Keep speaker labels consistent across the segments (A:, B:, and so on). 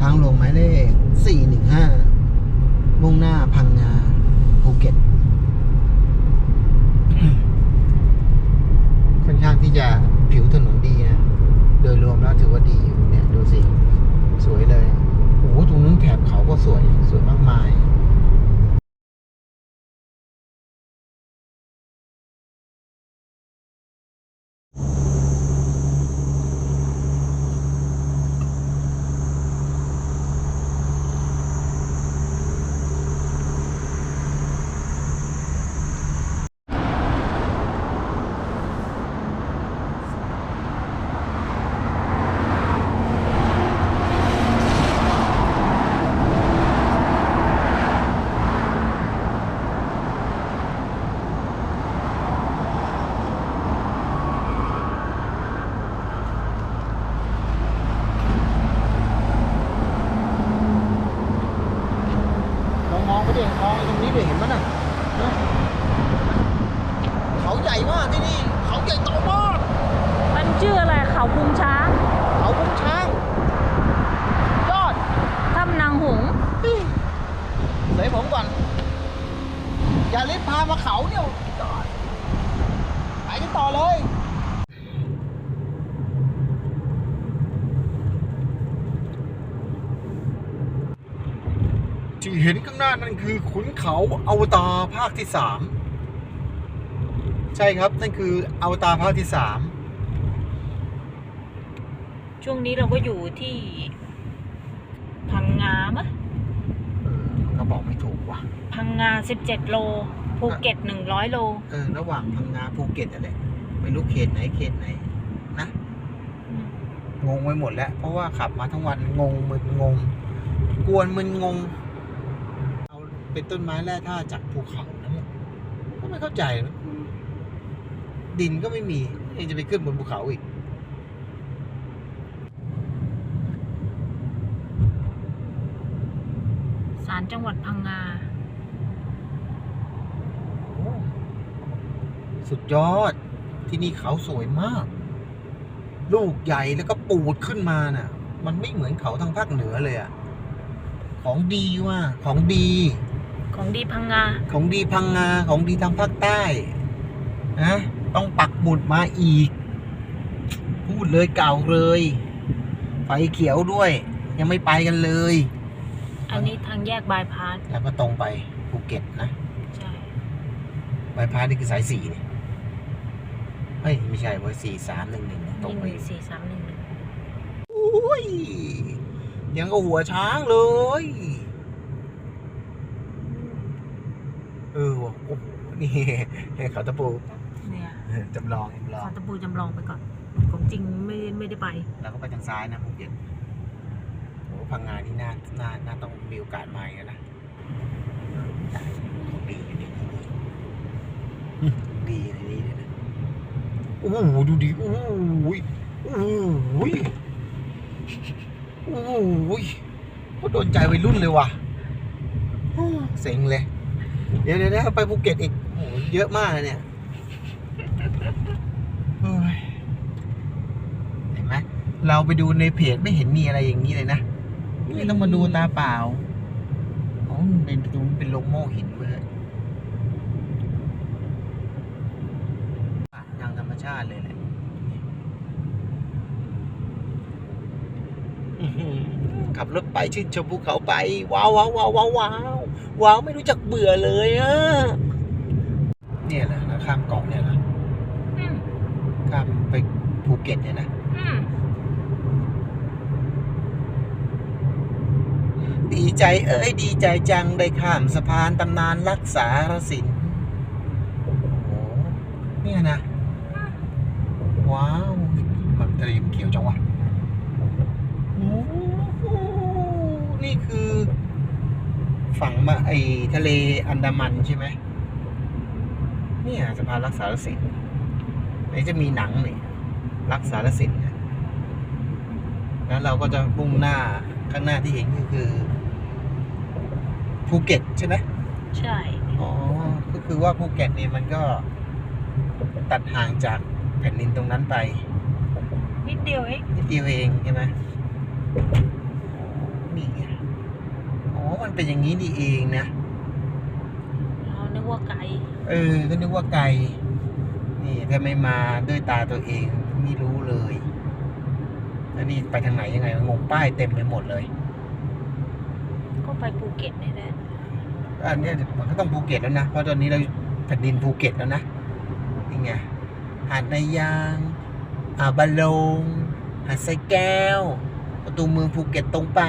A: ทางหลวงหมายเลข 415 มุ่งหน้าพังงาภูเก็ต ค่อนข้างที่จะผิวถนนดีนะ โดยรวมแล้วถือว่าดีอยู่เนี่ย ดูสิ สวยเลย โอ้โหตรงนั้นแถบเขาก็สวย สวยมากมาย ลองมองไปดิมองตรงนี้ดิเห็นมั้ยน่ะนะเขาใหญ่มากที่นี่ เขาใหญ่โตมาก
B: มันชื่ออะไรเขาพุงช้าง
A: เขาพุงช้าง ยอด
B: ถ้ำนางหงส์
A: เสยผมก่อน อย่ารีบพามาเขาเนี่ยยอดไปกันต่ อเลยที่เห็นข้างหน้านั่นคือขุนเขาอวตารภาคที่สามใช่ครับ นั่นคืออวตารภาคที่สาม
B: ช่วงนี้เราก็อยู่ที่พังงามะ
A: เออก็บอกไม่ถูกว่ะ
B: พังงา 17 โล ภูเก็ต 100 โล
A: เออระหว่างพังงาภูเก็ตอะไร ไม่รู้เขตไหนเขตไหน นะงงไปหมดแล้ว เพราะว่าขับมาทั้งวันงงมึนงง กวนมึนงง เอาเป็นต้นไม้แร่ธาตุจากภูเขานะเนี่ยก็ไม่เข้าใจนะดินก็ไม่มียังจะไปขึ้นบนภูเขาอีก
B: ศาลจังหวัดพังงา
A: สุดยอด ที่นี่เขาสวยมาก ลูกใหญ่แล้วก็ปูดขึ้นมาน่ะ มันไม่เหมือนเขาทางภาคเหนือเลยอะของดีว่ะของดี
B: ของดีพังงา
A: ของดีพังงาของดีทางภาคใต้นะต้องปักหมุดมาอีก พูดเลยเก่าเลย ไฟเขียวด้วย ยังไม่ไปกันเลย
B: อันนี้ทางแยกบายพาส
A: แล้วก็ตรงไปภูเก็ตนะ
B: ใช่
A: บายพาสนี่คือสายสี่เนี่ยเฮ้ย ไม่ใช่เว้ยสี่สามหนึ่งหนึ่งตรง
B: นี่
A: ไป
B: มี
A: อยู่
B: สี่สามหนึ่งหนึ่ง
A: อุ้ยยังก็หัวช้างเลย เออว่ะโอ้โหนี่เขาตะปู
B: เนี่ย
A: จำลองจำลอ
B: ข
A: ง
B: อตะปูจำลองไปก่อน ของจริงไม่ไม่ได้ไป
A: แล้วก็ไปทางซ้ายนะภูเก็ตโอ้พังงานนี่น่าน่าน่าต้องมีโอกาสมาอีกแล้วนะของดีอยู่ในนี้อืมดีในนี้เลยนะ โอ้โหดูดิโอ้โหโอ้โหโอ้โหก็โดนใจวัยรุ่นเลยว่ะเซ็งเลย เดี๋ยวเดี๋ยวไปภูเก็ตอีกโอ้เยอะมากเลยเนี่ยเห็นไหมเราไปดูในเพจไม่เห็นมีอะไรอย่างนี้เลยนะนี่ต้องมาดูตาเปล่าอ๋อมันเป็นตรงเป็นโลโม่หินเว้ยป่าทางธรรมชาติเลยแหละอื้อหือขับรถไปชื่นชมภูเขาไป ว้าวว้าวว้าวว้าวว้าวว้าวไม่รู้จักเบื่อเลยอะเนี่ยแหละนะข้ามเกาะเนี่ยนะ
B: อืม
A: ข้ามไปภูเก็ตเนี่ยนะ
B: อืม
A: ดีใจเอ้ยดีใจจังได้ข้ามสะพานตำนานรักษารสินโอ้โหเนี่ยนะ ว้าวมันทะเลมันเขียวจังวะโอ้โหนี่คือฝั่งมาไอทะเลอันดามันใช่ไหมเนี่ยสะพานรักษารสินไหนจะมีหนังนี่รักษารสินเนี่ยแล้วเราก็จะมุ่งหน้าข้างหน้าที่เห็นก็คือภูเก็ตใช่ไหม
B: ใช่
A: อ๋อ ก็คือว่าภูเก็ตเนี่ยมันก็ตัดห่างจากแผ่นดินตรงนั้นไป
B: นิดเดียวเอง
A: นิดเดียวเองใช่ไหมโอ้เป็นอย่างนี้นี่เองนะ
B: เรานึกว่าไกล
A: เออ ก็นึกว่าไกล นี่ถ้าไม่มาด้วยตาตัวเองไม่รู้เลยแล้วนี่ไปทางไหนยังไงงงป้ายเต็มไปหมดเลย
B: ก็ไปภูเก็ตนี่แหละ
A: อันเนี้ยมันก็ต้องภูเก็ตแล้วนะ เพราะตอนนี้เราแผ่นดินภูเก็ตแล้วนะนี่ไง หาดนายางอ่าวบาลง หาดไซแก้ว ประตูเมืองภูเก็ตตรงไป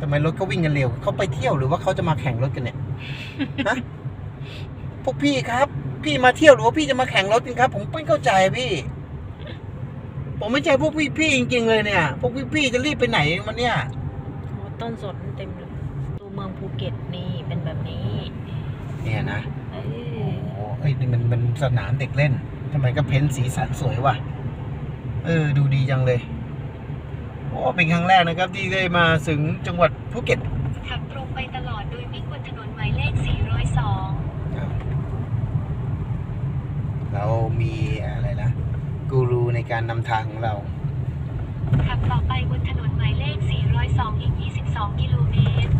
A: ทำไมรถเขาวิ่งกันเร็ว เขาไปเที่ยวหรือว่าเขาจะมาแข่งรถกันเนี่ย ฮะ พวกพี่ครับ พี่มาเที่ยวหรือว่าพี่จะมาแข่งรถกันครับ ผมไม่เข้าใจพี่ ผมไม่ใช่พวกพี่พี่จริงๆเลยเนี่ย พวกพี่พี่จะรีบไปไหนมันเนี่ย
B: โอ้ต้นสนเต็มเลย ตัวเมืองภูเก็ตนี่เป็นแบบนี้
A: เนี่ยนะ
B: เอ
A: โอ้
B: อ
A: โหเอ้ยนี่มันมันสนามเด็กเล่นทำไมก็เพ้นสีสันสวยว่ะ เออ ดูดีจังเลย โอ้เป็นครั้งแรกนะครับ ที่ได้มาถึงจังหวัดภูเก็ต
C: ขับตรงไปตลอดโดยวิ่งบนถนนหมายเลข 402
A: เรามีอะไรนะ กูรูในการนำทางของเรา
C: ขับต่อไปบนถนนหมายเลข 402 อีก 22 กิโลเมตร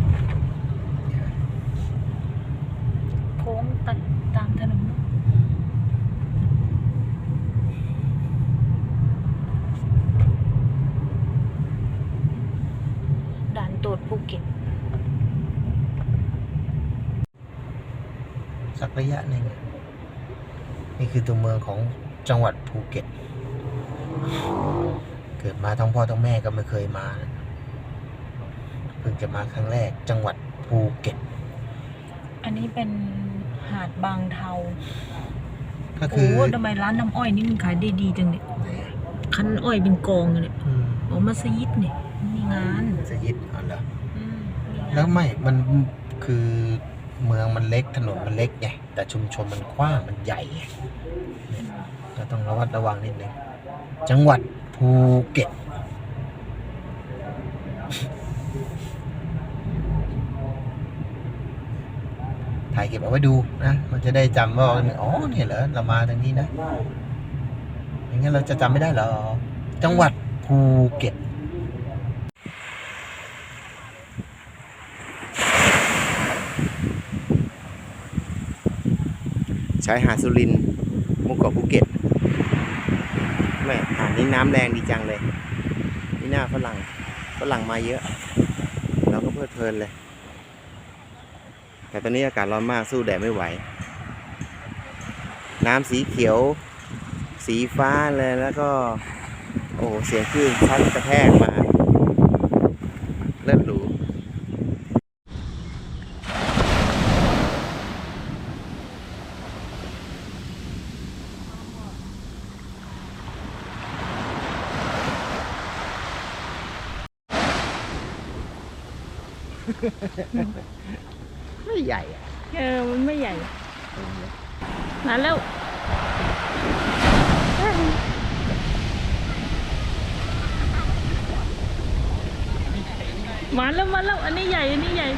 B: โค้งตตามถนนด่านตรวจภูเก็ต
A: สักระยะหนึ่งนี่คือตัวเมืองของจังหวัดภูเก็ต เกิดมาทั้งพ่อทั้งแม่ก็ไม่เคยมานะเพิ่งจะมาครั้งแรกจังหวัดภูเก็ต
B: อันนี้เป็น หาดบางเทา
A: ก็
B: โอ้
A: คือ
B: ทำไมร้านน้ำอ้อยนี่มันขายได้ดีจังเนี่ย
A: ไหนอะ
B: คันอ้อยเป็นกองเลยเนี่ย
A: อืม
B: โอ้มาสยิดเนี่ยมีงาน
A: สยิดอ๋อเหรอ
B: อืมมีงาน
A: แล้วไม่มันคือเมืองมันเล็กถนนมันเล็กไงแต่ชุมชนมันกว้างมันใหญ่ไงเนี่ยเราต้องระวัดระวังนิดนึงจังหวัดภูเก็ต ถ่ายเก็บเอาไว้ดูนะมันจะได้จำว่าอ๋อเนี่ยเหรอเรามาทางนี้นะอย่างงั้นเราจะจำไม่ได้หรอ จังหวัดภูเก็ตชายหาดสุรินทร์มุกเกาะภูเก็ตแม่หาดนี้น้ำแรงดีจังเลย นี่หน้าฝรั่งฝรั่งมาเยอะ เราก็เพลิดเพลินเลย ต่ตอนนี้อากาศร้อนมากสู้แดดไม่ไหว น้ำสีเขียว สีฟ้าเลยแล้วก็ โอ้โหเสียงคลื่นชัดกระแทกมาเลิศหรู ไม่ใหญ่อะ
B: เออ มันไม่ใหญ่มาแล้วมาแล้วมาแล้วอันนี้ใหญ่ อันนี้ใหญ่